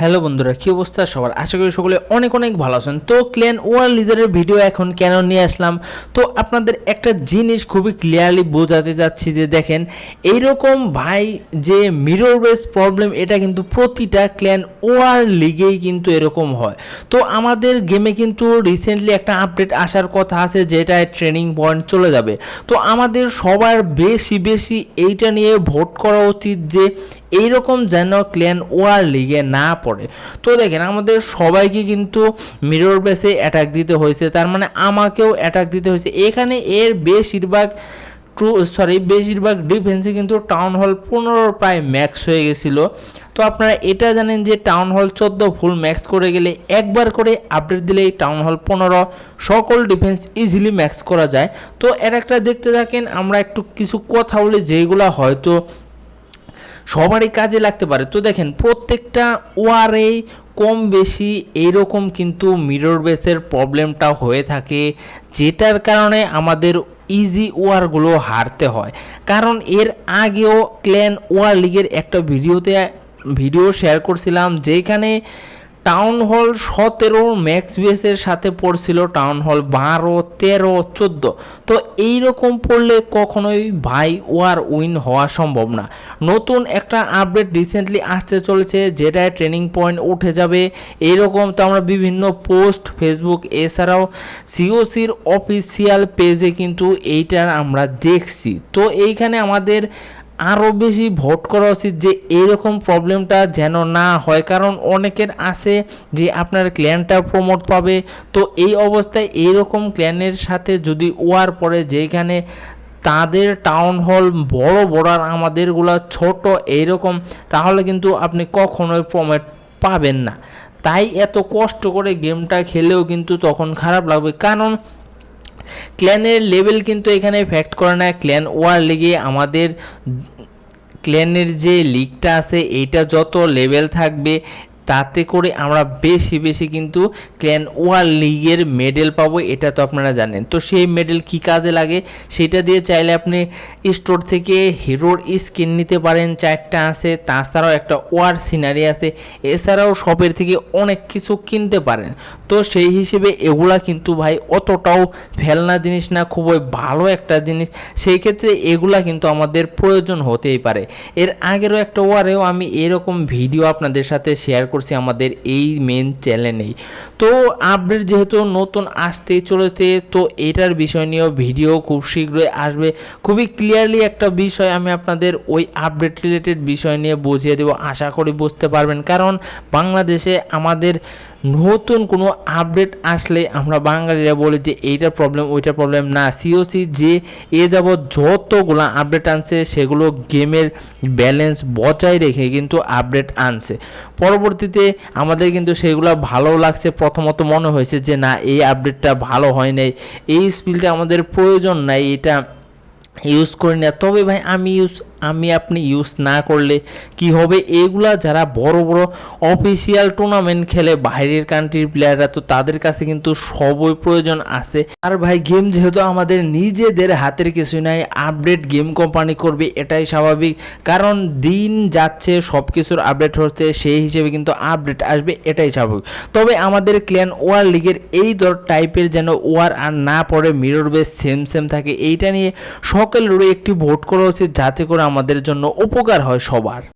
Hello বন্ধুরা, কী অবস্থা? সবার আশা করি সকলে অনেক অনেক ভালো আছেন। তো ক্লিয়ান ওয়ার লিজারের ভিডিও এখন কেন নিয়ে আসলাম? তো আপনাদের একটা জিনিস খুবই ক্লিয়ারলি বোঝাতে যাচ্ছি যে দেখেন, এইরকম ভাই যে মিরর বেস প্রবলেম এটা কিন্তু প্রতিটা ক্ল্যান ওয়ার লিগেই কিন্তু এরকম হয়। তো আমাদের গেমে কিন্তু রিসেন্টলি একটা আপডেট আসার কথা আছে, যেটায় ট্রেনিং পয়েন্ট চলে যাবে। তো আমাদের সবার বেশি বেশি এইটা নিয়ে ভোট করা উচিত যে এইরকম যেন ক্ল্যান ওয়ার লিগে না পড়ে। তো দেখেন, আমাদের সবাইকে কিন্তু মিরর বেসে অ্যাটাক দিতে হয়েছে, তার মানে আমাকেও অ্যাটাক দিতে হয়েছে। এখানে এর বেশিরভাগ ট্রু সরি বেশিরভাগ ডিফেন্সে কিন্তু টাউন হল পনেরো প্রায় ম্যাক্স হয়ে গেছিল। তো আপনারা এটা জানেন যে টাউন হল চোদ্দ ফুল ম্যাক্স করে গেলে একবার করে আপডেট দিলেই টাউন হল পনেরো সকল ডিফেন্স ইজিলি ম্যাক্স করা যায়। তো এর একটা দেখতে থাকেন, আমরা একটু কিছু কথা বলি, যেগুলো হয়তো সবারই কাজে লাগতে পারে। তো দেখেন, প্রত্যেকটা ওয়ারে কম বেশি এইরকম কিন্তু মিরর বেসের প্রবলেমটা হয়ে থাকে, যেটার কারণে আমাদের ইজি ওয়ারগুলো হারতে হয়। কারণ এর আগেও ক্ল্যান ওয়ার লিগের একটা ভিডিওতে ভিডিও শেয়ার করছিলাম, যেখানে টাউন হল সতেরো ম্যাক্স বেসের সাথে পড়ছিল টাউন হল বারো, তেরো, চোদ্দ। তো এই রকম পড়লে কখনোই ভাই ওয়ার উইন হওয়া সম্ভব না। নতুন একটা আপডেট রিসেন্টলি আসতে চলেছে, যেটায় ট্রেনিং পয়েন্ট উঠে যাবে। এইরকম তো আমরা বিভিন্ন পোস্ট ফেসবুক, এছাড়াও সিওসির অফিসিয়াল পেজে কিন্তু এইটার আমরা দেখছি। তো এইখানে আমাদের আরও বেশি ভোট করা উচিত যে এরকম প্রবলেমটা যেন না হয়। কারণ অনেকের আছে যে আপনার ক্ল্যানটা প্রমোট পাবে। তো এই অবস্থায় এইরকম ক্ল্যানের সাথে যদি ওয়ার পড়ে, যেখানে তাদের টাউন হল বড় বড় আর আমাদেরগুলা ছোট এইরকম, তাহলে কিন্তু আপনি কখনোই প্রমোট পাবেন না। তাই এত কষ্ট করে গেমটা খেলেও কিন্তু তখন খারাপ লাগবে। কারণ ক্ল্যানের লেভেল কিন্তু এখানে ফ্যাক্ট করে না। ক্ল্যান ওয়ার লিগে আমাদের ক্ল্যানের যে লিগটা আছে, এইটা যত লেভেল থাকবে তাতে করে আমরা বেশি বেশি কিন্তু ক্ল্যান ওয়ার লিগের মেডেল পাবো, এটা তো আপনারা জানেন। তো সেই মেডেল কি কাজে লাগে? সেটা দিয়ে চাইলে আপনি স্টোর থেকে হিরোর স্কিন নিতে পারেন, চারটা আছে, তাছাড়াও একটা ওয়ার সিনারি আছে, এছাড়াও শপের থেকে অনেক কিছু কিনতে পারেন। তো সেই হিসেবে এগুলা কিন্তু ভাই অতটাও ফেলনা জিনিস না, খুবই ভালো একটা জিনিস। সেই ক্ষেত্রে এগুলা কিন্তু আমাদের প্রয়োজন হতেই পারে। এর আগেরও একটা ওয়ারেও আমি এরকম ভিডিও আপনাদের সাথে শেয়ার করছি আমাদের এই মেন চ্যানেলেই তো আপডেট যেহেতু নতুন আসতে চলেছে, তো এটার বিষয় নিয়েও ভিডিও খুব শীঘ্রই আসবে। খুবই ক্লিয়ারলি একটা বিষয় আমি আপনাদের ওই আপডেট রিলেটেড বিষয় নিয়ে বুঝিয়ে দেবো, আশা করি বুঝতে পারবেন। কারণ বাংলাদেশে আমাদের নতুন কোনো আপডেট আসলে আমরা বাঙালিরা বলি যে এইটার প্রবলেম ওইটার প্রবলেম না। সিওসি যে এ যাব যতগুলো আপডেট আনছে, সেগুলো গেমের ব্যালেন্স বজায় রেখে কিন্তু আপডেট আনছে। পরবর্তীতে আমাদের কিন্তু সেগুলো ভালো লাগছে। প্রথমত মনে হয়েছে যে না, এই আপডেটটা ভালো হয় নাই। এই স্পিলটা আমাদের প্রয়োজন নাই, এটা ইউজ করি না। তবে ভাই, আমি ইউজ আমি আপনি ইউজ না করলে কি হবে? এগুলা যারা বড় বড় অফিসিয়াল টুর্নামেন্ট খেলে, বাইরের কান্ট্রির প্লেয়াররা তো তাদের কাছে কিন্তু সবই প্রয়োজন আছে। আর ভাই গেম যেহেতু আমাদের নিজেদের হাতের কিছু নাই আপডেট গেম কোম্পানি করবে, এটাই স্বাভাবিক। কারণ দিন যাচ্ছে সব কিছুর আপডেট হচ্ছে, সেই হিসেবে কিন্তু আপডেট আসবে, এটাই স্বাভাবিক। তবে আমাদের ক্ল্যান ওয়ার লিগের এই ধর টাইপের যেন ওয়ার আর না পড়ে মিরর বেস সেম সেম থাকে, এইটা নিয়ে সকলেরই একটি ভোট করা উচিত, যাতে করে আমাদের জন্য উপকার হয় সবার।